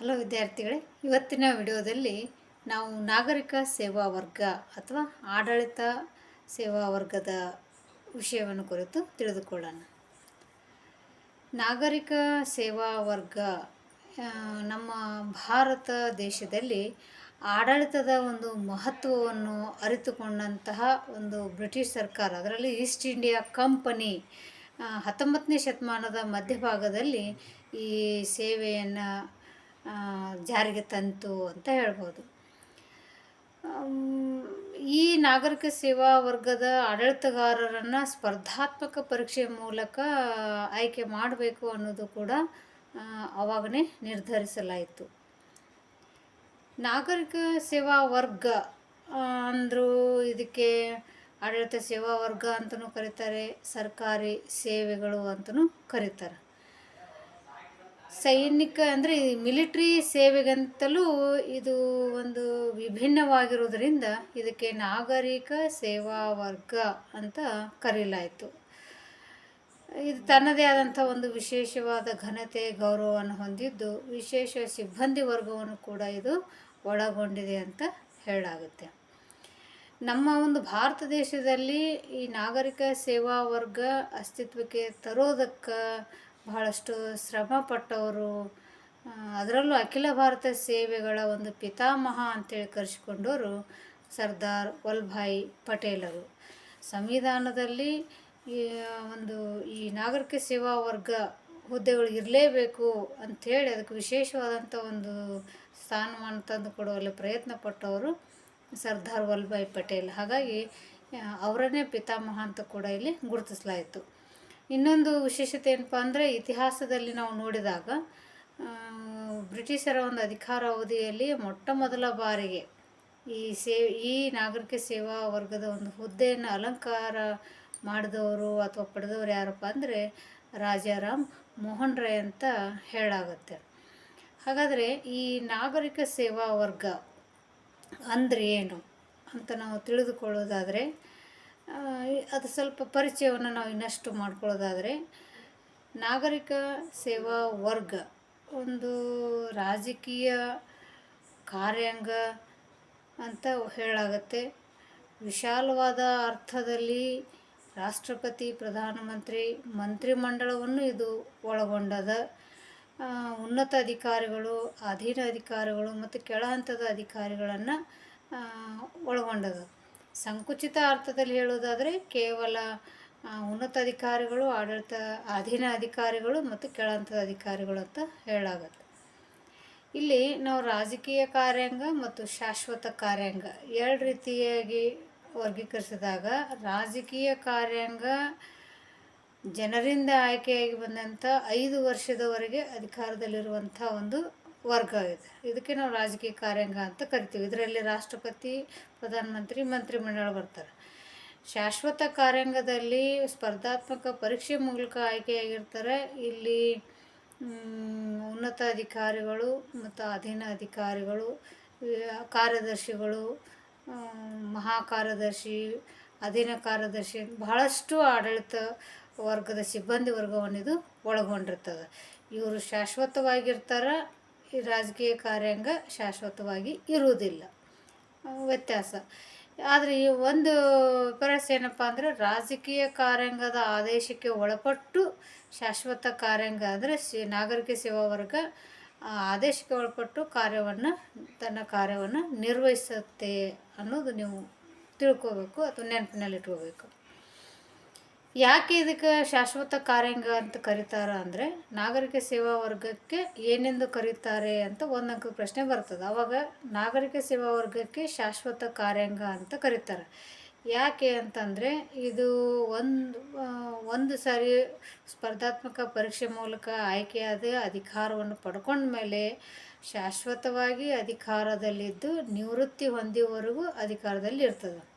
Hello ವಿದ್ಯಾರ್ಥಿಗಳೇ, ಇವತ್ತಿನ ವಿಡಿಯೋದಲ್ಲಿ ನಾವು ನಾಗರಿಕ ಸೇವಾ ವರ್ಗ ಅಥವಾ ಆಡಳಿತ ಸೇವಾ ವರ್ಗದ ವಿಷಯವನ್ನು ಕುರಿತು ತಿಳಿದುಕೊಳ್ಳೋಣ. ನಾಗರಿಕ ಸೇವಾ ವರ್ಗ ನಮ್ಮ ಭಾರತ ದೇಶದಲ್ಲಿ ಆಡಳಿತದ ಒಂದು ಮಹತ್ವವನ್ನು ಅರಿತುಕೊಂಡಂತಹ ಒಂದು ಬ್ರಿಟಿಷ್ ಸರ್ಕಾರ, ಅದರಲ್ಲಿ ಈಸ್ಟ್ ಇಂಡಿಯಾ ಕಂಪನಿ ಹತ್ತೊಂಬತ್ತನೇ ಶತಮಾನದ ಮಧ್ಯಭಾಗದಲ್ಲಿ ಈ ಸೇವೆಯನ್ನು ಜಾರಿಗೆ ತಂತು ಅಂತ ಹೇಳ್ಬೋದು. ಈ ನಾಗರಿಕ ಸೇವಾ ವರ್ಗದ ಆಡಳಿತಗಾರರನ್ನು ಸ್ಪರ್ಧಾತ್ಮಕ ಪರೀಕ್ಷೆ ಮೂಲಕ ಆಯ್ಕೆ ಮಾಡಬೇಕು ಅನ್ನೋದು ಕೂಡ ಆವಾಗನೇ ನಿರ್ಧರಿಸಲಾಯಿತು. ನಾಗರಿಕ ಸೇವಾ ವರ್ಗ ಅಂದರೂ ಇದಕ್ಕೆ ಆಡಳಿತ ಸೇವಾ ವರ್ಗ ಅಂತಲೂ ಕರೀತಾರೆ, ಸರ್ಕಾರಿ ಸೇವೆಗಳು ಅಂತಲೂ ಕರೀತಾರೆ. ಸೈನಿಕ ಅಂದರೆ ಮಿಲಿಟ್ರಿ ಸೇವೆಗಂತಲೂ ಇದು ಒಂದು ವಿಭಿನ್ನವಾಗಿರೋದ್ರಿಂದ ಇದಕ್ಕೆ ನಾಗರಿಕ ಸೇವಾ ವರ್ಗ ಅಂತ ಕರೀಲಾಯಿತು. ಇದು ತನ್ನದೇ ಆದಂಥ ಒಂದು ವಿಶೇಷವಾದ ಘನತೆ, ಗೌರವವನ್ನು ಹೊಂದಿದ್ದು ವಿಶೇಷ ಸಿಬ್ಬಂದಿ ವರ್ಗವನ್ನು ಕೂಡ ಇದು ಒಳಗೊಂಡಿದೆ ಅಂತ ಹೇಳಲಾಗುತ್ತೆ ನಮ್ಮ ಒಂದು ಭಾರತ ದೇಶದಲ್ಲಿ ಈ ನಾಗರಿಕ ಸೇವಾ ವರ್ಗ ಅಸ್ತಿತ್ವಕ್ಕೆ ತರೋದಕ್ಕೆ ಬಹಳಷ್ಟು ಶ್ರಮ ಪಟ್ಟವರು ಅದರಲ್ಲೂ ಅಖಿಲ ಭಾರತ ಸೇವೆಗಳ ಒಂದು ಪಿತಾಮಹ ಅಂತೇಳಿ ಕರೆಸಿಕೊಂಡವರು ಸರ್ದಾರ್ ವಲ್ಲಭಾಯಿ ಪಟೇಲರು ಸಂವಿಧಾನದಲ್ಲಿ ಈ ಒಂದು ಈ ನಾಗರಿಕ ಸೇವಾ ವರ್ಗ ಹುದ್ದೆಗಳು ಇರಲೇಬೇಕು ಅಂಥೇಳಿ ಅದಕ್ಕೆ ವಿಶೇಷವಾದಂಥ ಒಂದು ಸ್ಥಾನಮಾನ ತಂದು ಕೊಡುವಲ್ಲಿ ಪ್ರಯತ್ನ ಪಟ್ಟವರು ಸರ್ದಾರ್ ವಲ್ಲಭಾಯಿ ಪಟೇಲ್. ಹಾಗಾಗಿ ಅವರನ್ನೇ ಪಿತಾಮಹ ಅಂತ ಕೂಡ ಇಲ್ಲಿ ಗುರುತಿಸಲಾಯಿತು. ಇನ್ನೊಂದು ವಿಶೇಷತೆ ಏನಪ್ಪ ಅಂದರೆ ಇತಿಹಾಸದಲ್ಲಿ ನಾವು ನೋಡಿದಾಗ ಬ್ರಿಟಿಷರ ಒಂದು ಅಧಿಕಾರ ಅವಧಿಯಲ್ಲಿ ಮೊಟ್ಟ ಮೊದಲ ಬಾರಿಗೆ ಈ ಸೇ, ಈ ನಾಗರಿಕ ಸೇವಾ ವರ್ಗದ ಒಂದು ಹುದ್ದೆಯನ್ನು ಅಲಂಕಾರ ಮಾಡಿದವರು ಅಥವಾ ಪಡೆದವರು ಯಾರಪ್ಪ ಅಂದರೆ ರಾಜಾರಾಮ್ ಮೋಹನ್ ರಾಯ್ ಅಂತ ಹೇಳಾಗತ್ತೆ. ಹಾಗಾದರೆ ಈ ನಾಗರಿಕ ಸೇವಾ ವರ್ಗ ಅಂದರೆ ಏನು ಅಂತ ನಾವು ತಿಳಿದುಕೊಳ್ಳೋದಾದರೆ ಅದು ಸ್ವಲ್ಪ ಪರಿಚಯವನ್ನು ನಾವು ಇನ್ನಷ್ಟು ಮಾಡ್ಕೊಳ್ಳೋದಾದರೆ ನಾಗರಿಕ ಸೇವಾ ವರ್ಗ ಒಂದು ರಾಜಕೀಯ ಕಾರ್ಯಾಂಗ ಅಂತ ಹೇಳಾಗತ್ತೆ. ವಿಶಾಲವಾದ ಅರ್ಥದಲ್ಲಿ ರಾಷ್ಟ್ರಪತಿ, ಪ್ರಧಾನಮಂತ್ರಿ, ಮಂತ್ರಿಮಂಡಲವನ್ನು ಇದು ಒಳಗೊಂಡದ. ಉನ್ನತ ಅಧಿಕಾರಿಗಳು, ಅಧೀನ ಅಧಿಕಾರಿಗಳು ಮತ್ತು ಕೆಳ ಹಂತದ ಅಧಿಕಾರಿಗಳನ್ನು ಒಳಗೊಂಡದ. ಸಂಕುಚಿತ ಅರ್ಥದಲ್ಲಿ ಹೇಳುವುದಾದರೆ ಕೇವಲ ಉನ್ನತ ಅಧಿಕಾರಿಗಳು, ಆಡಳಿತ, ಅಧೀನ ಅಧಿಕಾರಿಗಳು ಮತ್ತು ಕೆಳ ಹಂತದ ಅಧಿಕಾರಿಗಳು ಅಂತ ಹೇಳಾಗತ್ತೆ. ಇಲ್ಲಿ ನಾವು ರಾಜಕೀಯ ಕಾರ್ಯಾಂಗ ಮತ್ತು ಶಾಶ್ವತ ಕಾರ್ಯಾಂಗ ಎರಡು ರೀತಿಯಾಗಿ ವರ್ಗೀಕರಿಸಿದಾಗ ರಾಜಕೀಯ ಕಾರ್ಯಾಂಗ ಜನರಿಂದ ಆಯ್ಕೆಯಾಗಿ ಬಂದಂಥ ಐದು ವರ್ಷದವರೆಗೆ ಅಧಿಕಾರದಲ್ಲಿರುವಂಥ ಒಂದು ವರ್ಗ ಇದೆ. ಇದಕ್ಕೆ ನಾವು ರಾಜಕೀಯ ಕಾರ್ಯಾಂಗ ಅಂತ ಕರಿತೀವಿ. ಇದರಲ್ಲಿ ರಾಷ್ಟ್ರಪತಿ, ಪ್ರಧಾನಮಂತ್ರಿ, ಮಂತ್ರಿಮಂಡಳ ಬರ್ತಾರೆ. ಶಾಶ್ವತ ಕಾರ್ಯಾಂಗದಲ್ಲಿ ಸ್ಪರ್ಧಾತ್ಮಕ ಪರೀಕ್ಷೆ ಮೂಲಕ ಆಯ್ಕೆಯಾಗಿರ್ತಾರೆ. ಇಲ್ಲಿ ಉನ್ನತ ಅಧಿಕಾರಿಗಳು ಮತ್ತು ಅಧೀನ ಅಧಿಕಾರಿಗಳು ಕಾರ್ಯದರ್ಶಿಗಳು ಮಹಾಕಾರ್ಯದರ್ಶಿ ಮಹಾ ಕಾರ್ಯದರ್ಶಿ ಅಧೀನ ಕಾರ್ಯದರ್ಶಿ ಬಹಳಷ್ಟು ಆಡಳಿತ ವರ್ಗದ ಸಿಬ್ಬಂದಿ ವರ್ಗವನ್ನು ಇದು ಒಳಗೊಂಡಿರ್ತದೆ. ಇವರು ಶಾಶ್ವತವಾಗಿರ್ತಾರೆ. ಈ ರಾಜಕೀಯ ಕಾರ್ಯಾಂಗ ಶಾಶ್ವತವಾಗಿ ಇರುವುದಿಲ್ಲ. ವ್ಯತ್ಯಾಸ. ಆದರೆ ಈ ಒಂದು ವಿಪರ್ಯಾಸ ಏನಪ್ಪ ಅಂದರೆ ರಾಜಕೀಯ ಕಾರ್ಯಾಂಗದ ಆದೇಶಕ್ಕೆ ಒಳಪಟ್ಟು ಶಾಶ್ವತ ಕಾರ್ಯಾಂಗ ಅಂದರೆ ಸಿ ನಾಗರಿಕ ಸೇವಾ ವರ್ಗ ಆದೇಶಕ್ಕೆ ಒಳಪಟ್ಟು ಕಾರ್ಯವನ್ನು, ತನ್ನ ಕಾರ್ಯವನ್ನು ನಿರ್ವಹಿಸುತ್ತೆ ಅನ್ನೋದು ನೀವು ತಿಳ್ಕೋಬೇಕು ಅಥವಾ ನೆನಪಿನಲ್ಲಿಟ್ಕೋಬೇಕು. ಯಾಕೆ ಇದಕ್ಕೆ ಶಾಶ್ವತ ಕಾರ್ಯಾಂಗ ಅಂತ ಕರೀತಾರ ಅಂದರೆ ನಾಗರಿಕ ಸೇವಾ ವರ್ಗಕ್ಕೆ ಏನೆಂದು ಕರೀತಾರೆ ಅಂತ ಒಂದು ಪ್ರಶ್ನೆ ಬರ್ತದೆ. ಅವಾಗ ನಾಗರಿಕ ಸೇವಾ ವರ್ಗಕ್ಕೆ ಶಾಶ್ವತ ಕಾರ್ಯಾಂಗ ಅಂತ ಕರೀತಾರೆ. ಯಾಕೆ ಅಂತಂದರೆ ಇದು ಒಂದು ಒಂದು ಸಾರಿ ಸ್ಪರ್ಧಾತ್ಮಕ ಪರೀಕ್ಷೆ ಮೂಲಕ ಆಯ್ಕೆಯಾದ ಅಧಿಕಾರವನ್ನು ಪಡ್ಕೊಂಡ ಮೇಲೆ ಶಾಶ್ವತವಾಗಿ ಅಧಿಕಾರದಲ್ಲಿದ್ದು ನಿವೃತ್ತಿ ಹೊಂದಿವವರೆಗೂ ಅಧಿಕಾರದಲ್ಲಿ ಇರ್ತದೆ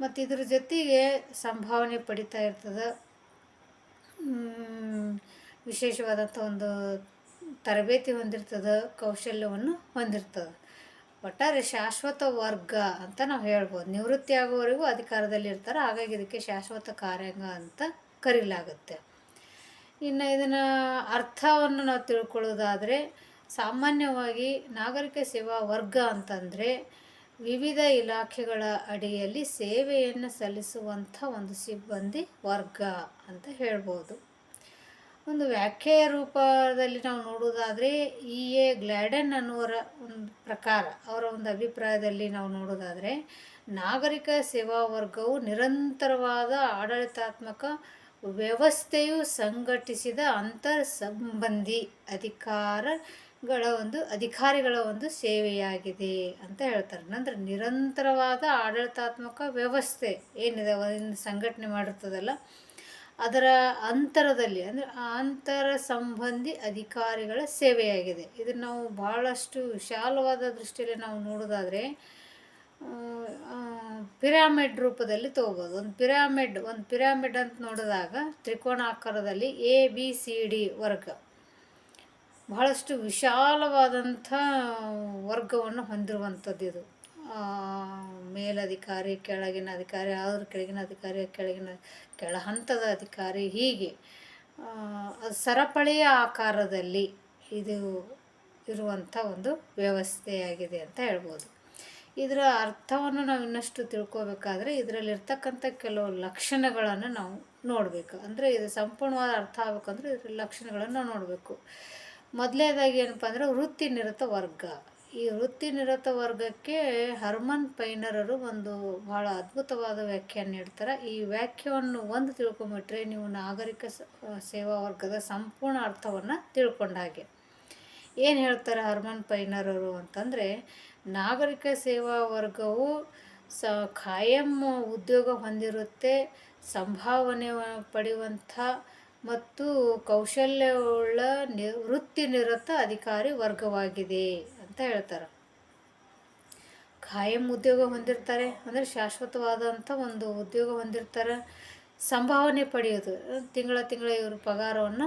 ಮತ್ತು ಇದ್ರ ಜೊತೆಗೆ ಸಂಭಾವನೆ ಪಡಿತಾ ಇರ್ತದೆ. ವಿಶೇಷವಾದಂಥ ಒಂದು ತರಬೇತಿ ಹೊಂದಿರ್ತದೆ, ಕೌಶಲ್ಯವನ್ನು ಹೊಂದಿರ್ತದೆ. ಒಟ್ಟಾರೆ ಶಾಶ್ವತ ವರ್ಗ ಅಂತ ನಾವು ಹೇಳ್ಬೋದು. ನಿವೃತ್ತಿ ಆಗೋವರೆಗೂ ಅಧಿಕಾರದಲ್ಲಿ ಇರ್ತಾರೆ, ಹಾಗಾಗಿ ಇದಕ್ಕೆ ಶಾಶ್ವತ ಕಾರ್ಯಾಂಗ ಅಂತ ಕರೀಲಾಗುತ್ತೆ. ಇನ್ನು ಇದನ್ನು ಅರ್ಥವನ್ನು ನಾವು ತಿಳ್ಕೊಳ್ಳೋದಾದರೆ, ಸಾಮಾನ್ಯವಾಗಿ ನಾಗರಿಕ ಸೇವಾ ವರ್ಗ ಅಂತಂದರೆ ವಿವಿಧ ಇಲಾಖೆಗಳ ಅಡಿಯಲ್ಲಿ ಸೇವೆಯನ್ನು ಸಲ್ಲಿಸುವಂಥ ಒಂದು ಸಿಬ್ಬಂದಿ ವರ್ಗ ಅಂತ ಹೇಳ್ಬೋದು. ಒಂದು ವ್ಯಾಖ್ಯೆಯ ರೂಪದಲ್ಲಿ ನಾವು ನೋಡೋದಾದರೆ ಇ ಎ ಗ್ಲ್ಯಾಡನ್ ಅನ್ನುವರ ಒಂದು ಪ್ರಕಾರ, ಅವರ ಒಂದು ಅಭಿಪ್ರಾಯದಲ್ಲಿ ನಾವು ನೋಡೋದಾದರೆ ನಾಗರಿಕ ಸೇವಾ ವರ್ಗವು ನಿರಂತರವಾದ ಆಡಳಿತಾತ್ಮಕ ವ್ಯವಸ್ಥೆಯು ಸಂಘಟಿಸಿದ ಅಂತರ್ ಸಂಬಂಧಿ ಅಧಿಕಾರಗಳ ಒಂದು ಅಧಿಕಾರಿಗಳ ಒಂದು ಸೇವೆಯಾಗಿದೆ ಅಂತ ಹೇಳ್ತಾರೆ. ನಂತರ ನಿರಂತರವಾದ ಆಡಳಿತಾತ್ಮಕ ವ್ಯವಸ್ಥೆ ಏನಿದೆ, ಒಂದು ಸಂಘಟನೆ ಮಾಡಿರ್ತದಲ್ಲ, ಅದರ ಅಂತರದಲ್ಲಿ, ಅಂದರೆ ಅಂತರ ಸಂಬಂಧಿ ಅಧಿಕಾರಿಗಳ ಸೇವೆಯಾಗಿದೆ. ಇದನ್ನು ನಾವು ಭಾಳಷ್ಟು ವಿಶಾಲವಾದ ದೃಷ್ಟಿಯಲ್ಲಿ ನಾವು ನೋಡೋದಾದರೆ ಪಿರಾಮಿಡ್ ರೂಪದಲ್ಲಿ ತೊಗೋಬೋದು. ಒಂದು ಪಿರಾಮಿಡ್ ಒಂದು ಪಿರಾಮಿಡ್ ಅಂತ ನೋಡಿದಾಗ ತ್ರಿಕೋಣಾಕಾರದಲ್ಲಿ ಎ ಬಿ ಸಿ ಡಿ ವರ್ಗ. ಬಹಳಷ್ಟು ವಿಶಾಲವಾದಂಥ ವರ್ಗವನ್ನು ಹೊಂದಿರುವಂಥದ್ದು ಇದು. ಮೇಲಧಿಕಾರಿ, ಕೆಳಗಿನ ಅಧಿಕಾರಿ ಅದ್ರ ಕೆಳಗಿನ ಅಧಿಕಾರಿ, ಕೆಳಗಿನ, ಕೆಳ ಹಂತದ ಅಧಿಕಾರಿ ಹೀಗೆ ಸರಪಳಿಯ ಆಕಾರದಲ್ಲಿ ಇದು ಇರುವಂಥ ಒಂದು ವ್ಯವಸ್ಥೆಯಾಗಿದೆ ಅಂತ ಹೇಳ್ಬೋದು. ಇದರ ಅರ್ಥವನ್ನು ನಾವು ಇನ್ನಷ್ಟು ತಿಳ್ಕೋಬೇಕಾದ್ರೆ ಇದರಲ್ಲಿರ್ತಕ್ಕಂಥ ಕೆಲವು ಲಕ್ಷಣಗಳನ್ನು ನಾವು ನೋಡಬೇಕು. ಅಂದರೆ ಇದು ಸಂಪೂರ್ಣವಾದ ಅರ್ಥ ಆಗ್ಬೇಕಂದ್ರೆ ಇದರ ಲಕ್ಷಣಗಳನ್ನು ನೋಡಬೇಕು. ಮೊದಲನೇದಾಗಿ ಏನಪ್ಪ ಅಂದರೆ ವೃತ್ತಿ ನಿರತ ವರ್ಗ. ಈ ವೃತ್ತಿ ನಿರತ ವರ್ಗಕ್ಕೆ ಹರ್ಮನ್ ಪೈನರರು ಒಂದು ಬಹಳ ಅದ್ಭುತವಾದ ವ್ಯಾಖ್ಯಾನ ನೀಡ್ತಾರೆ. ಈ ವ್ಯಾಖ್ಯವನ್ನು ಒಂದು ತಿಳ್ಕೊಂಬಿಟ್ರೆ ನೀವು ನಾಗರಿಕ ಸೇವಾ ವರ್ಗದ ಸಂಪೂರ್ಣ ಅರ್ಥವನ್ನು ತಿಳ್ಕೊಂಡ ಹಾಗೆ. ಏನು ಹೇಳ್ತಾರೆ ಹರ್ಮನ್ ಪೈನರರು ಅಂತಂದರೆ, ನಾಗರಿಕ ಸೇವಾ ವರ್ಗವು ಸ, ಖಾಯಂ ಉದ್ಯೋಗ ಹೊಂದಿರುತ್ತೆ, ಸಂಭಾವನೆ ಪಡೆಯುವಂಥ ಮತ್ತು ಕೌಶಲ್ಯವುಳ್ಳ ನಿ, ವೃತ್ತಿ ನಿರತ ಅಧಿಕಾರಿ ವರ್ಗವಾಗಿದೆ ಅಂತ ಹೇಳ್ತಾರೆ. ಖಾಯಂ ಉದ್ಯೋಗ ಹೊಂದಿರ್ತಾರೆ. ಅಂದರೆ ಶಾಶ್ವತವಾದಂಥ ಒಂದು ಉದ್ಯೋಗ ಹೊಂದಿರ್ತಾರೆ. ಸಂಭಾವನೆ ಪಡೆಯೋದು ತಿಂಗಳ ತಿಂಗಳ ಇವರು ಪಗಾರವನ್ನು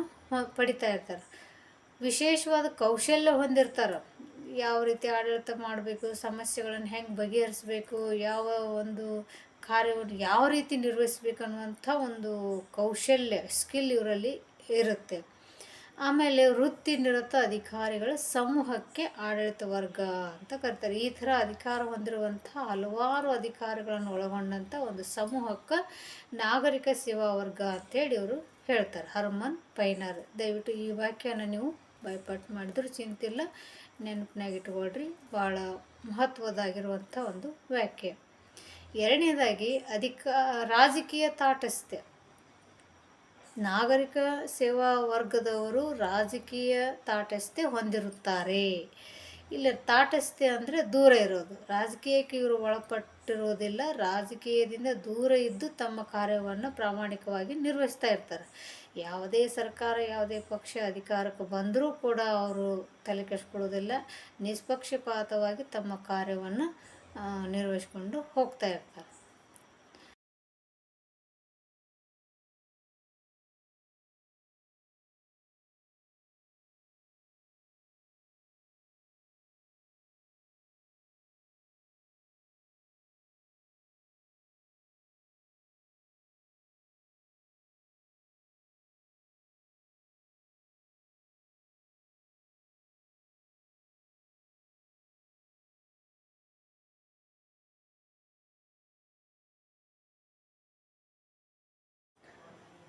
ಪಡಿತಾ ಇರ್ತಾರೆ. ವಿಶೇಷವಾದ ಕೌಶಲ್ಯ ಹೊಂದಿರ್ತಾರೆ. ಯಾವ ರೀತಿ ಆಡಳಿತ ಮಾಡಬೇಕು, ಸಮಸ್ಯೆಗಳನ್ನು ಹೆಂಗೆ ಬಗೆಹರಿಸಬೇಕು, ಯಾವ ಒಂದು ಕಾರ್ಯವನ್ನು ಯಾವ ರೀತಿ ನಿರ್ವಹಿಸ್ಬೇಕು ಅನ್ನುವಂಥ ಒಂದು ಕೌಶಲ್ಯ ಸ್ಕಿಲ್ ಇವರಲ್ಲಿ ಇರುತ್ತೆ. ಆಮೇಲೆ ವೃತ್ತಿ ನಿರತ ಅಧಿಕಾರಿಗಳ ಸಮೂಹಕ್ಕೆ ಆಡಳಿತ ವರ್ಗ ಅಂತ ಕರಿತಾರೆ. ಈ ಥರ ಅಧಿಕಾರ ಹೊಂದಿರುವಂಥ ಹಲವಾರು ಅಧಿಕಾರಿಗಳನ್ನು ಒಳಗೊಂಡಂಥ ಒಂದು ಸಮೂಹಕ್ಕೆ ನಾಗರಿಕ ಸೇವಾ ವರ್ಗ ಅಂತೇಳಿ ಇವರು ಹೇಳ್ತಾರೆ. ಹರ್ಮನ್ ಪೈನರ್. ದಯವಿಟ್ಟು ಈ ವಾಕ್ಯನ ನೀವು ಬೈಪಾಟ್ ಮಾಡಿದ್ರು ಚಿಂತಿಲ್ಲ. ನೆನಪಿನಾಗಿಟ್ಕೊಳ್ರಿ ಭಾಳ ಮಹತ್ವದಾಗಿರುವಂಥ ಒಂದು ವ್ಯಾಖ್ಯೆ. ಎರಡನೇದಾಗಿ ಅಧಿಕ, ರಾಜಕೀಯ ತಾಟಸ್ಥ್ಯ. ನಾಗರಿಕ ಸೇವಾ ವರ್ಗದವರು ರಾಜಕೀಯ ತಾಟಸ್ಥ್ಯ ಹೊಂದಿರುತ್ತಾರೆ. ಇಲ್ಲ, ತಾಟಸ್ಥ್ಯ ಅಂದರೆ ದೂರ ಇರೋದು. ರಾಜಕೀಯಕ್ಕೆ ಇವರು ಒಳಪಟ್ಟಿರೋದಿಲ್ಲ. ರಾಜಕೀಯದಿಂದ ದೂರ ಇದ್ದು ತಮ್ಮ ಕಾರ್ಯವನ್ನು ಪ್ರಾಮಾಣಿಕವಾಗಿ ನಿರ್ವಹಿಸ್ತಾ ಇರ್ತಾರೆ. ಯಾವುದೇ ಸರ್ಕಾರ, ಯಾವುದೇ ಪಕ್ಷ ಅಧಿಕಾರಕ್ಕೆ ಬಂದರೂ ಕೂಡ ಅವರು ತಲೆ ಕೆಡಿಸ್ಕೊಳ್ಳೋದಿಲ್ಲ. ನಿಷ್ಪಕ್ಷಪಾತವಾಗಿ ತಮ್ಮ ಕಾರ್ಯವನ್ನು ನಿರ್ವಹಿಸ್ಕೊಂಡು ಹೋಗ್ತಾ ಇರ್ತಾರೆ.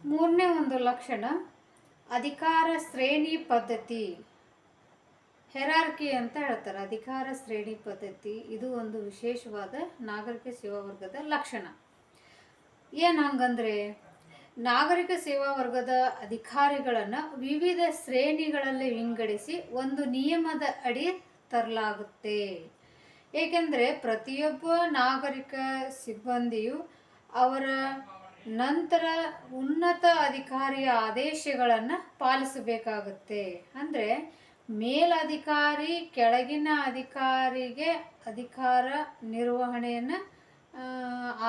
ಮೂರನೇ ಒಂದು ಲಕ್ಷಣ, ಅಧಿಕಾರ ಶ್ರೇಣಿ ಪದ್ಧತಿ. ಹೆರಾರ್ಕಿ ಅಂತ ಹೇಳ್ತಾರೆ. ಅಧಿಕಾರ ಶ್ರೇಣಿ ಪದ್ಧತಿ, ಇದು ಒಂದು ವಿಶೇಷವಾದ ನಾಗರಿಕ ಸೇವಾ ವರ್ಗದ ಲಕ್ಷಣ. ಏನು ಹಂಗಂದ್ರೆ, ನಾಗರಿಕ ಸೇವಾ ವರ್ಗದ ಅಧಿಕಾರಿಗಳನ್ನು ವಿವಿಧ ಶ್ರೇಣಿಗಳಲ್ಲಿ ವಿಂಗಡಿಸಿ ಒಂದು ನಿಯಮದ ಅಡಿ ತರಲಾಗುತ್ತೆ. ಏಕೆಂದರೆ, ಪ್ರತಿಯೊಬ್ಬ ನಾಗರಿಕ ಸಿಬ್ಬಂದಿಯು ಅವರ ನಂತರ ಉನ್ನತ ಅಧಿಕಾರಿಯ ಆದೇಶಗಳನ್ನು ಪಾಲಿಸಬೇಕಾಗುತ್ತೆ. ಅಂದರೆ ಮೇಲಧಿಕಾರಿ ಕೆಳಗಿನ ಅಧಿಕಾರಿಗೆ ಅಧಿಕಾರ ನಿರ್ವಹಣೆಯನ್ನು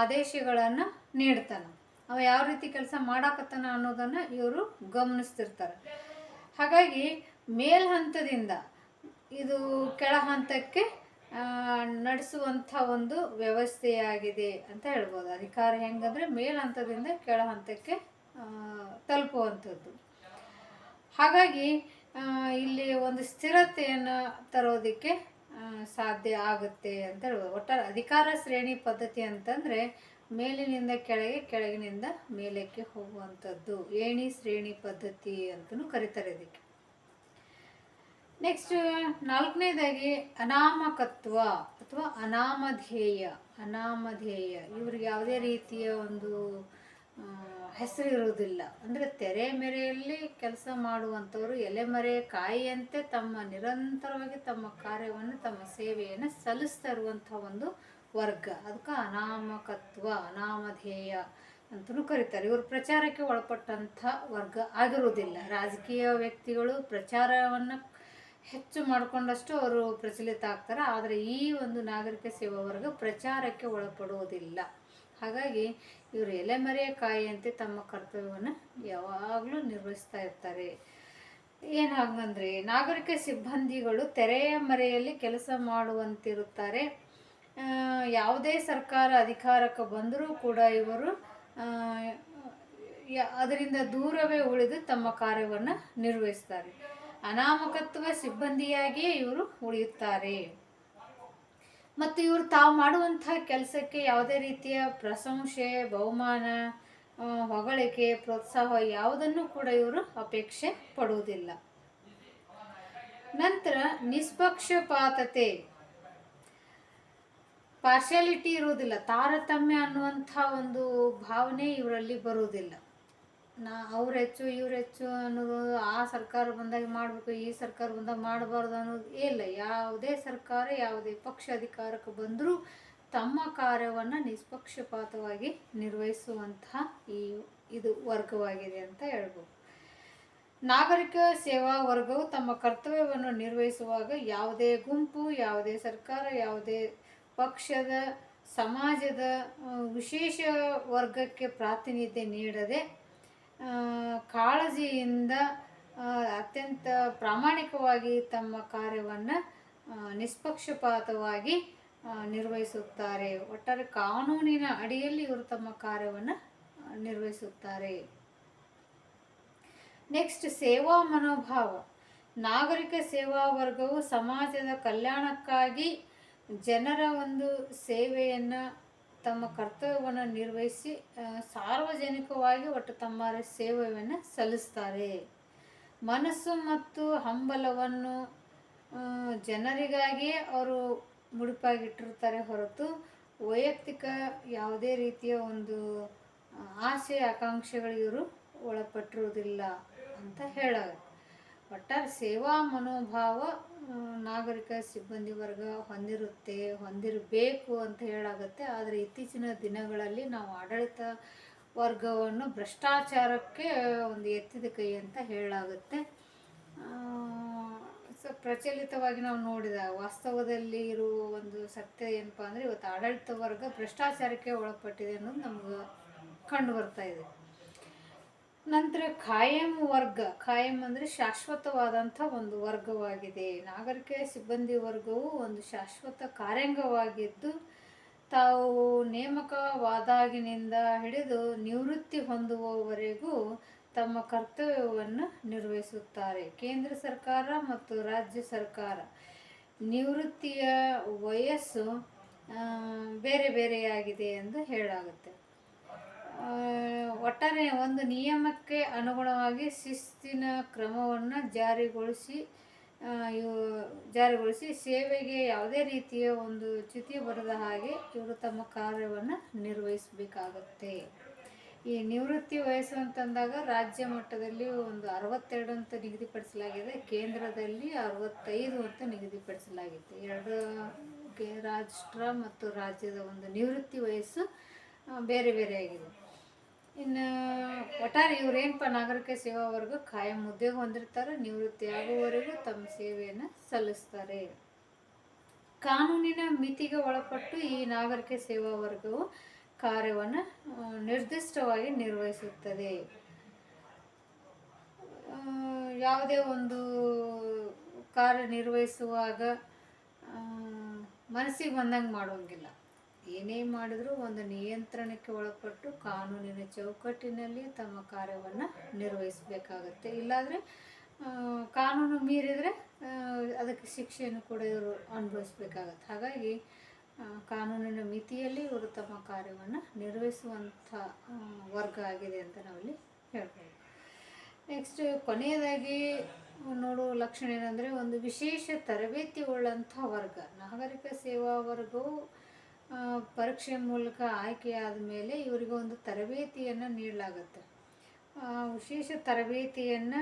ಆದೇಶಗಳನ್ನು ನೀಡ್ತಾನೆ. ಅವ ಯಾವ ರೀತಿ ಕೆಲಸ ಮಾಡಾಕತ್ತಾನ ಅನ್ನೋದನ್ನು ಇವರು ಗಮನಿಸ್ತಿರ್ತಾರೆ. ಹಾಗಾಗಿ ಮೇಲ್ ಹಂತದಿಂದ ಇದು ಕೆಳ ಹಂತಕ್ಕೆ ನಡೆಸುವಂಥ ಒಂದು ವ್ಯವಸ್ಥೆಯಾಗಿದೆ ಅಂತ ಹೇಳ್ಬೋದು. ಅಧಿಕಾರ ಹೆಂಗಂದರೆ ಮೇಲ್ ಹಂತದಿಂದ ಕೆಳ ಹಂತಕ್ಕೆ ತಲುಪುವಂಥದ್ದು. ಹಾಗಾಗಿ ಇಲ್ಲಿ ಒಂದು ಸ್ಥಿರತೆಯನ್ನು ತರೋದಕ್ಕೆ ಸಾಧ್ಯ ಆಗುತ್ತೆ ಅಂತ ಹೇಳ್ಬೋದು. ಒಟ್ಟಾರೆ ಅಧಿಕಾರ ಶ್ರೇಣಿ ಪದ್ಧತಿ ಅಂತಂದರೆ ಮೇಲಿನಿಂದ ಕೆಳಗೆ, ಕೆಳಗಿನಿಂದ ಮೇಲಕ್ಕೆ ಹೋಗುವಂಥದ್ದು. ಏಣಿ ಶ್ರೇಣಿ ಪದ್ಧತಿ ಅಂತಲೂ ಕರೀತಾರೆ ಇದಕ್ಕೆ. ನೆಕ್ಸ್ಟ್ ನಾಲ್ಕನೇದಾಗಿ ಅನಾಮಕತ್ವ ಅಥವಾ ಅನಾಮಧೇಯ ಅನಾಮಧೇಯ. ಇವ್ರಿಗೆ ಯಾವುದೇ ರೀತಿಯ ಒಂದು ಆ, ಹೆಸರು ಇರುವುದಿಲ್ಲ ಅಂದರೆ ತೆರೆ ಮೆರೆಯಲ್ಲಿ ಕೆಲಸ ಮಾಡುವಂಥವರು ಎಲೆಮರೆ ಕಾಯಿಯಂತೆ ತಮ್ಮ ನಿರಂತರವಾಗಿ ತಮ್ಮ ಕಾರ್ಯವನ್ನು ತಮ್ಮ ಸೇವೆಯನ್ನು ಸಲ್ಲಿಸ್ತಾ ಇರುವಂಥ ಒಂದು ವರ್ಗ. ಅದಕ್ಕೆ ಅನಾಮಕತ್ವ ಅನಾಮಧೇಯ ಅಂತಲೂ ಕರೀತಾರೆ. ಇವರು ಪ್ರಚಾರಕ್ಕೆ ಒಳಪಟ್ಟಂಥ ವರ್ಗ ಆಗಿರುವುದಿಲ್ಲ. ರಾಜಕೀಯ ವ್ಯಕ್ತಿಗಳು ಪ್ರಚಾರವನ್ನು ಹೆಚ್ಚು ಮಾಡಿಕೊಂಡಷ್ಟು ಅವರು ಪ್ರಚಲಿತ ಆಗ್ತಾರೆ. ಆದರೆ ಈ ಒಂದು ನಾಗರಿಕ ಸೇವಾ ವರ್ಗ ಪ್ರಚಾರಕ್ಕೆ ಒಳಪಡುವುದಿಲ್ಲ. ಹಾಗಾಗಿ ಇವರು ಎಲೆಮರೆಯ ಕಾಯಿಯಂತೆ ತಮ್ಮ ಕರ್ತವ್ಯವನ್ನು ಯಾವಾಗಲೂ ನಿರ್ವಹಿಸ್ತಾ ಇರ್ತಾರೆ. ಏನು ನಾಗರಿಕ ಸಿಬ್ಬಂದಿಗಳು ತೆರೆಯ ಮರೆಯಲ್ಲಿ ಕೆಲಸ ಮಾಡುವಂತಿರುತ್ತಾರೆ. ಯಾವುದೇ ಸರ್ಕಾರ ಅಧಿಕಾರಕ್ಕೆ ಬಂದರೂ ಕೂಡ ಇವರು ಅದರಿಂದ ದೂರವೇ ಉಳಿದು ತಮ್ಮ ಕಾರ್ಯವನ್ನು ನಿರ್ವಹಿಸ್ತಾರೆ. ಅನಾಮಕತ್ವ ಸಿಬ್ಬಂದಿಯಾಗಿಯೇ ಇವರು ಉಳಿಯುತ್ತಾರೆ. ಮತ್ತು ಇವರು ತಾವು ಮಾಡುವಂಥ ಕೆಲಸಕ್ಕೆ ಯಾವುದೇ ರೀತಿಯ ಪ್ರಶಂಸೆ, ಬಹುಮಾನ ಹೊಗಳಿಕೆ, ಪ್ರೋತ್ಸಾಹ ಯಾವುದನ್ನು ಕೂಡ ಇವರು ಅಪೇಕ್ಷೆ ಪಡುವುದಿಲ್ಲ. ನಂತರ ನಿಷ್ಪಕ್ಷಪಾತತೆ. ಪಾರ್ಶಾಲಿಟಿ ಇರುವುದಿಲ್ಲ, ತಾರತಮ್ಯ ಅನ್ನುವಂಥ ಒಂದು ಭಾವನೆ ಇವರಲ್ಲಿ ಬರುವುದಿಲ್ಲ. ನಾ ಅವ್ರು ಹೆಚ್ಚು, ಇವ್ರು ಹೆಚ್ಚು ಅನ್ನೋದು ಆ ಸರ್ಕಾರ ಬಂದಾಗ ಮಾಡಬೇಕು, ಈ ಸರ್ಕಾರ ಬಂದಾಗ ಮಾಡಬಾರ್ದು ಅನ್ನೋದು ಇಲ್ಲ. ಯಾವುದೇ ಸರ್ಕಾರ, ಯಾವುದೇ ಪಕ್ಷ ಅಧಿಕಾರಕ್ಕೆ ಬಂದರೂ ತಮ್ಮ ಕಾರ್ಯವನ್ನು ನಿಷ್ಪಕ್ಷಪಾತವಾಗಿ ನಿರ್ವಹಿಸುವಂತಹ ಈ ಇದು ವರ್ಗವಾಗಿದೆ ಅಂತ ಹೇಳ್ಬೋದು. ನಾಗರಿಕ ಸೇವಾ ವರ್ಗವು ತಮ್ಮ ಕರ್ತವ್ಯವನ್ನು ನಿರ್ವಹಿಸುವಾಗ ಯಾವುದೇ ಗುಂಪು, ಯಾವುದೇ ಸರ್ಕಾರ, ಯಾವುದೇ ಪಕ್ಷದ, ಸಮಾಜದ ವಿಶೇಷ ವರ್ಗಕ್ಕೆ ಪ್ರಾತಿನಿಧ್ಯ ನೀಡದೆ ಕಾಳಜಿಯಿಂದ ಅತ್ಯಂತ ಪ್ರಾಮಾಣಿಕವಾಗಿ ತಮ್ಮ ಕಾರ್ಯವನ್ನು ನಿಷ್ಪಕ್ಷಪಾತವಾಗಿ ನಿರ್ವಹಿಸುತ್ತಾರೆ. ಒಟ್ಟಾರೆ ಕಾನೂನಿನ ಅಡಿಯಲ್ಲಿ ಇವರು ತಮ್ಮ ಕಾರ್ಯವನ್ನು ನಿರ್ವಹಿಸುತ್ತಾರೆ. ನೆಕ್ಸ್ಟ್ ಸೇವಾ ಮನೋಭಾವ. ನಾಗರಿಕ ಸೇವಾ ವರ್ಗವು ಸಮಾಜದ ಕಲ್ಯಾಣಕ್ಕಾಗಿ ಜನರ ಒಂದು ಸೇವೆಯನ್ನು ತಮ್ಮ ಕರ್ತವ್ಯವನ್ನು ನಿರ್ವಹಿಸಿ ಸಾರ್ವಜನಿಕವಾಗಿ ಒಟ್ಟು ತಮ್ಮ ಸೇವೆಯನ್ನು ಸಲ್ಲಿಸ್ತಾರೆ. ಮನಸ್ಸು ಮತ್ತು ಹಂಬಲವನ್ನು ಜನರಿಗಾಗಿಯೇ ಅವರು ಮುಡಿಪಾಗಿಟ್ಟಿರ್ತಾರೆ ಹೊರತು ವೈಯಕ್ತಿಕ ಯಾವುದೇ ರೀತಿಯ ಒಂದು ಆಸೆ, ಆಕಾಂಕ್ಷೆಗಳು ಇವರು ಒಳಪಟ್ಟಿರುವುದಿಲ್ಲ ಅಂತ ಹೇಳೋದು. ಒಟ್ಟಾರೆ ಸೇವಾ ಮನೋಭಾವ ನಾಗರಿಕ ಸಿಬ್ಬಂದಿ ವರ್ಗ ಹೊಂದಿರುತ್ತೆ, ಹೊಂದಿರಬೇಕು ಅಂತ ಹೇಳಾಗುತ್ತೆ. ಆದರೆ ಇತ್ತೀಚಿನ ದಿನಗಳಲ್ಲಿ ನಾವು ಆಡಳಿತ ವರ್ಗವನ್ನು ಭ್ರಷ್ಟಾಚಾರಕ್ಕೆ ಒಂದು ಎತ್ತಿದ ಕೈ ಅಂತ ಹೇಳಾಗುತ್ತೆ. ಸೊ, ಪ್ರಚಲಿತವಾಗಿ ನಾವು ನೋಡಿದ ವಾಸ್ತವದಲ್ಲಿ ಇರುವ ಒಂದು ಸತ್ಯ ಏನಪ್ಪ ಅಂದರೆ ಇವತ್ತು ಆಡಳಿತ ವರ್ಗ ಭ್ರಷ್ಟಾಚಾರಕ್ಕೆ ಒಳಪಟ್ಟಿದೆ ಅನ್ನೋದು ನಮ್ಗೆ ಕಂಡು ಬರ್ತಾ ಇದೆ. ನಂತರ ಖಾಯಂ ವರ್ಗ. ಖಾಯಂ ಅಂದರೆ ಶಾಶ್ವತವಾದಂಥ ಒಂದು ವರ್ಗವಾಗಿದೆ. ನಾಗರಿಕ ಸಿಬ್ಬಂದಿ ವರ್ಗವು ಒಂದು ಶಾಶ್ವತ ಕಾರ್ಯಾಂಗವಾಗಿದ್ದು, ತಾವು ನೇಮಕವಾದಾಗಿನಿಂದ ಹಿಡಿದು ನಿವೃತ್ತಿ ಹೊಂದುವವರೆಗೂ ತಮ್ಮ ಕರ್ತವ್ಯವನ್ನು ನಿರ್ವಹಿಸುತ್ತಾರೆ. ಕೇಂದ್ರ ಸರ್ಕಾರ ಮತ್ತು ರಾಜ್ಯ ಸರ್ಕಾರ. ನಿವೃತ್ತಿಯ ವಯಸ್ಸು ಬೇರೆ ಬೇರೆಯಾಗಿದೆ ಎಂದು ಹೇಳಾಗುತ್ತೆ ಒಟ್ಟಾರೆ ಒಂದು ನಿಯಮಕ್ಕೆ ಅನುಗುಣವಾಗಿ ಶಿಸ್ತಿನ ಕ್ರಮವನ್ನು ಜಾರಿಗೊಳಿಸಿ ಇವು- ಜಾರಿಗೊಳಿಸಿ ಸೇವೆಗೆ ಯಾವುದೇ ರೀತಿಯ ಒಂದು ಚ್ಯುತಿ ಬರದ ಹಾಗೆ ಇವರು ತಮ್ಮ ಕಾರ್ಯವನ್ನು ನಿರ್ವಹಿಸಬೇಕಾಗತ್ತೆ. ಈ ನಿವೃತ್ತಿ ವಯಸ್ಸು ಅಂತಂದಾಗ ರಾಜ್ಯ ಮಟ್ಟದಲ್ಲಿ ಒಂದು ಅರವತ್ತೆರಡು ಅಂತ ನಿಗದಿಪಡಿಸಲಾಗಿದೆ, ಕೇಂದ್ರದಲ್ಲಿ ಅರವತ್ತೈದು ಅಂತ ನಿಗದಿಪಡಿಸಲಾಗಿದೆ ಎರಡು ರಾಷ್ಟ್ರ ಮತ್ತು ರಾಜ್ಯದ ಒಂದು ನಿವೃತ್ತಿ ವಯಸ್ಸು ಬೇರೆ ಬೇರೆ ಆಗಿದೆ ಇನ್ನು ಒಟ್ಟಾರೆ ಇವರೇನಪ್ಪ ನಾಗರಿಕ ಸೇವಾ ವರ್ಗ ಖಾಯಂ ಉದ್ಯೋಗ ಹೊಂದಿರ್ತಾರೆ, ನಿವೃತ್ತಿ ಆಗುವವರೆಗೂ ತಮ್ಮ ಸೇವೆಯನ್ನು ಸಲ್ಲಿಸ್ತಾರೆ. ಕಾನೂನಿನ ಮಿತಿಗೆ ಒಳಪಟ್ಟು ಈ ನಾಗರಿಕ ಸೇವಾ ವರ್ಗವು ಕಾರ್ಯವನ್ನು ನಿರ್ದಿಷ್ಟವಾಗಿ ನಿರ್ವಹಿಸುತ್ತದೆ. ಯಾವುದೇ ಒಂದು ಕಾರ್ಯ ನಿರ್ವಹಿಸುವಾಗ ಮನಸ್ಸಿಗೆ ಬಂದಂಗೆ ಮಾಡೋಂಗಿಲ್ಲ ಏನೇ ಮಾಡಿದರೂ ಒಂದು ನಿಯಂತ್ರಣಕ್ಕೆ ಒಳಪಟ್ಟು ಕಾನೂನಿನ ಚೌಕಟ್ಟಿನಲ್ಲಿ ತಮ್ಮ ಕಾರ್ಯವನ್ನು ನಿರ್ವಹಿಸಬೇಕಾಗತ್ತೆ. ಇಲ್ಲಾಂದರೆ ಕಾನೂನು ಮೀರಿದರೆ ಅದಕ್ಕೆ ಶಿಕ್ಷೆಯನ್ನು ಕೂಡ ಇವರು ಅನುಭವಿಸ್ಬೇಕಾಗತ್ತೆ. ಹಾಗಾಗಿ ಕಾನೂನಿನ ಮಿತಿಯಲ್ಲಿ ಇವರು ತಮ್ಮ ಕಾರ್ಯವನ್ನು ನಿರ್ವಹಿಸುವಂಥ ವರ್ಗ ಆಗಿದೆ ಅಂತ ನಾವಿಲ್ಲಿ ಹೇಳ್ಬೋದು. ನೆಕ್ಸ್ಟ್ ಕೊನೆಯದಾಗಿ ನೋಡುವ ಲಕ್ಷಣ ಏನಂದರೆ, ಒಂದು ವಿಶೇಷ ತರಬೇತಿ ಉಳ್ಳಂಥ ವರ್ಗ. ನಾಗರಿಕ ಸೇವಾ ವರ್ಗವು ಪರೀಕ್ಷೆ ಮೂಲಕ ಆಯ್ಕೆಯಾದ ಮೇಲೆ ಇವರಿಗೆ ಒಂದು ತರಬೇತಿಯನ್ನು ನೀಡಲಾಗುತ್ತೆ. ವಿಶೇಷ ತರಬೇತಿಯನ್ನು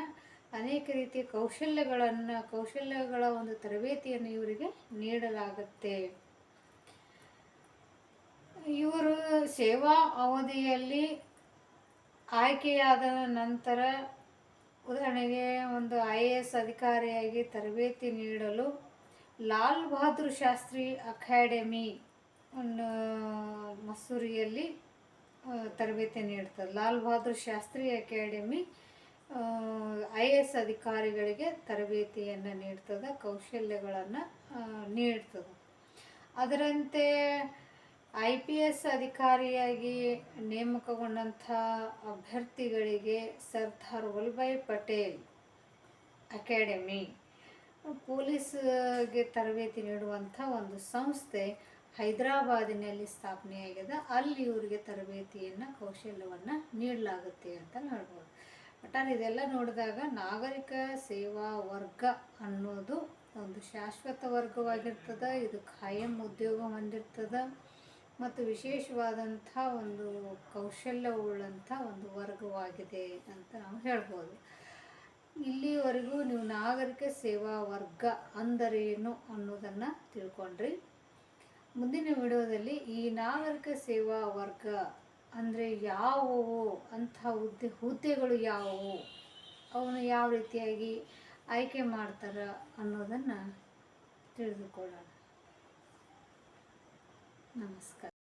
ಅನೇಕ ರೀತಿಯ ಕೌಶಲ್ಯಗಳನ್ನು, ಕೌಶಲ್ಯಗಳ ಒಂದು ತರಬೇತಿಯನ್ನು ಇವರಿಗೆ ನೀಡಲಾಗುತ್ತೆ. ಇವರು ಸೇವಾ ಅವಧಿಯಲ್ಲಿ ಆಯ್ಕೆಯಾದ ನಂತರ ಉದಾಹರಣೆಗೆ ಒಂದು ಐ ಎ ಎಸ್ ಅಧಿಕಾರಿಯಾಗಿ ತರಬೇತಿ ನೀಡಲು ಲಾಲ್ ಬಹದ್ದೂರ್ ಶಾಸ್ತ್ರಿ ಅಕಾಡೆಮಿ ಒಂದು ಮಸೂರಿಯಲ್ಲಿ ತರಬೇತಿ ನೀಡ್ತದೆ Lal Bahadur Shastri academy I A S ಅಧಿಕಾರಿಗಳಿಗೆ ತರಬೇತಿಯನ್ನು ನೀಡ್ತದೆ, ಕೌಶಲ್ಯಗಳನ್ನು ನೀಡ್ತದೆ. ಅದರಂತೆ, ಐ ಪಿ ಎಸ್ ಅಧಿಕಾರಿಯಾಗಿ ನೇಮಕಗೊಂಡಂಥ ಅಭ್ಯರ್ಥಿಗಳಿಗೆ ಸರ್ದಾರ್ ವಲ್ಲಭಾಯ್ ಪಟೇಲ್ ಅಕಾಡೆಮಿ, ಪೊಲೀಸ್ಗೆ ತರಬೇತಿ ನೀಡುವಂಥ ಒಂದು ಸಂಸ್ಥೆ ಹೈದರಾಬಾದಿನಲ್ಲಿ ಸ್ಥಾಪನೆಯಾಗಿದೆ ಅಲ್ಲಿ ಇವರಿಗೆ ತರಬೇತಿಯನ್ನು, ಕೌಶಲ್ಯವನ್ನು ನೀಡಲಾಗುತ್ತೆ ಅಂತ ಹೇಳ್ಬೋದು. ಒಟ್ಟಾರೆ ಇದೆಲ್ಲ ನೋಡಿದಾಗ ನಾಗರಿಕ ಸೇವಾ ವರ್ಗ ಅನ್ನೋದು ಒಂದು ಶಾಶ್ವತ ವರ್ಗವಾಗಿರ್ತದೆ, ಇದು ಖಾಯಂ ಉದ್ಯೋಗ ಹೊಂದಿರ್ತದೆ ಮತ್ತು ವಿಶೇಷವಾದಂಥ ಒಂದು ಕೌಶಲ್ಯವುಳ್ಳಂಥ ಒಂದು ವರ್ಗವಾಗಿದೆ ಅಂತ ನಾವು ಹೇಳ್ಬೋದು. ಇಲ್ಲಿವರೆಗೂ ನೀವು ನಾಗರಿಕ ಸೇವಾ ವರ್ಗ ಅಂದರೇನು ಅನ್ನೋದನ್ನು ತಿಳ್ಕೊಂಡ್ರಿ. ಮುಂದಿನ ವಿಡಿಯೋದಲ್ಲಿ ಈ ನಾಗರಿಕ ಸೇವಾ ವರ್ಗ ಅಂದರೆ ಯಾವುವು? ಅಂಥ ಹುದ್ದೆ, ಹುದ್ದೆಗಳು ಯಾವುವು? ಅವನು ಯಾವ ರೀತಿಯಾಗಿ ಆಯ್ಕೆ ಮಾಡ್ತಾರೆ ಅನ್ನೋದನ್ನು ತಿಳಿದುಕೊಳ್ಳೋಣ. ನಮಸ್ಕಾರ.